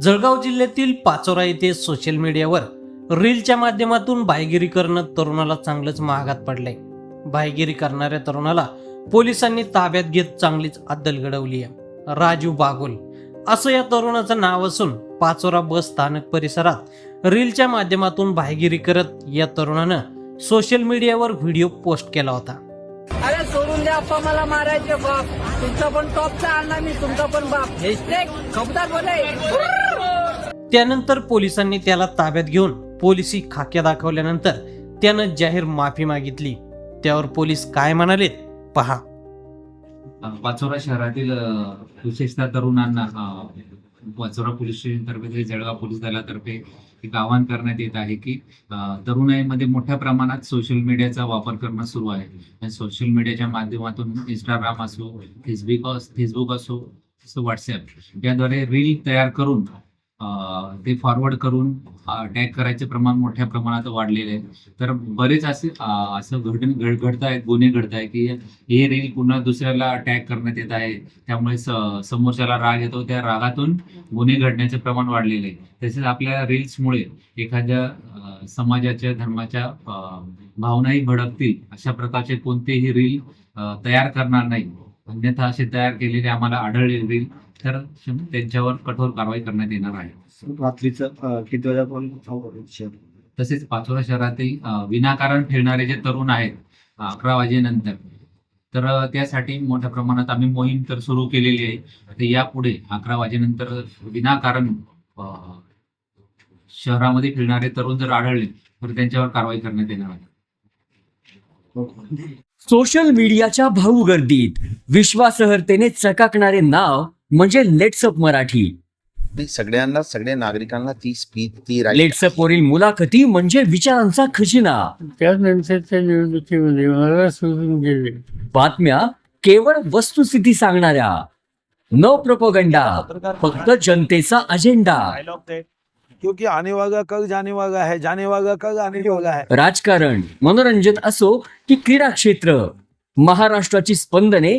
जळगाव जिल्ह्यातील पाचोरा येथे सोशल मीडियावर रीलच्या माध्यमातून बायगिरी करणं तरुणाला चांगलंच महागात पडलंय. बायगिरी करणाऱ्या तरुणाला पोलिसांनी ताब्यात घेत चांगलीच अद्दल घडवली आहे. राजू बागुल असं या तरुणाचं नाव असून पाचोरा बस स्थानक परिसरात रीलच्या माध्यमातून बाहेगिरी करत या तरुणानं सोशल मीडियावर व्हिडिओ पोस्ट केला होता. अरे सोडून द्या अप्पा मला मारायचे बाप. तुमचा पण टॉपचा आणला मी तुमचा पण बाप. हेस्टेक खबदार त्यानंतर पोलिसांनी त्याला ताब्यात घेऊन पोलिसी खाक्या दाखवल्यानंतर त्यानं जाहीर माफी मागितली. त्यावर पोलीस काय म्हणालेत पहा. पाचोरा शहरातील अ, विशेषतः तरुणांना अ, पाचोरा पोलीस स्टेशन तर्फे तरी जळगाव पोलीस दलातर्फे एक आवाहन करण्यात येत आहे की अ, तरुणाईमध्ये मोठ्या प्रमाणात सोशल मीडियाचा वापर करणं सुरू आहे. आणि सोशल मीडियाच्या माध्यमातून इंस्टाग्राम असो फेसबुक फेसबुक असो व्हॉट्सअप याद्वारे रील तयार करून ते फॉरवर्ड करून अटॅक करायचे प्रमाण मोठ्या प्रमाणात वाढलेले आहे. तर बरेच असे असं घड घड घडत आहेत गुन्हे घडत आहे की हे रील पुन्हा दुसऱ्याला अटॅक करण्यात येत आहे. त्यामुळे समोरच्याला राग येतो. त्या रागातून गुन्हे घडण्याचे प्रमाण वाढलेले आहे. तसेच आपल्या रील्समुळे एखाद्या समाजाच्या धर्माच्या भावनाही भडकतील. अशा प्रकारचे कोणतेही रील तयार करणार नाही. अन्यथा असे तयार केलेले आम्हाला आढळले रील तर त्यांच्यावर कठोर कारवाई करण्यात येणार आहे. रात्रीचं अं, किती वाजेपर्यंत तसेच पाचोरा शहरातील विनाकारण फिरणारे जे तरुण आहेत अकरा वाजेनंतर तर त्यासाठी मोठ्या प्रमाणात आम्ही मोहीम तर सुरू केलेली आहे. तर यापुढे अकरा वाजेनंतर विनाकारण शहरामध्ये फिरणारे तरुण जर आढळले तर त्यांच्यावर कारवाई करण्यात येणार आहे. सोशल मीडियाच्या भाऊ गर्दीत विश्वासार्हतेने चकाकणारे नाव म्हणजे लेट्सअप मराठी. नाही, सगळ्यांना सगळ्या नागरिकांना ती स्पीच ती right लेट्सअप वरील मुलाखती म्हणजे विचारांचा खजिना. निवडणुकीमध्ये मला सोडून गेले. बातम्या केवळ वस्तुस्थिती सांगणाऱ्या. न प्रोपोगंडा फक्त जनतेचा अजेंडा डायलॉग थे क्योंकि आने वाला कल जाने वाला है जाने वाला कल आने वाला है. राजकारण मनोरंजन असो की क्रीडा क्षेत्र महाराष्ट्राची स्पंदने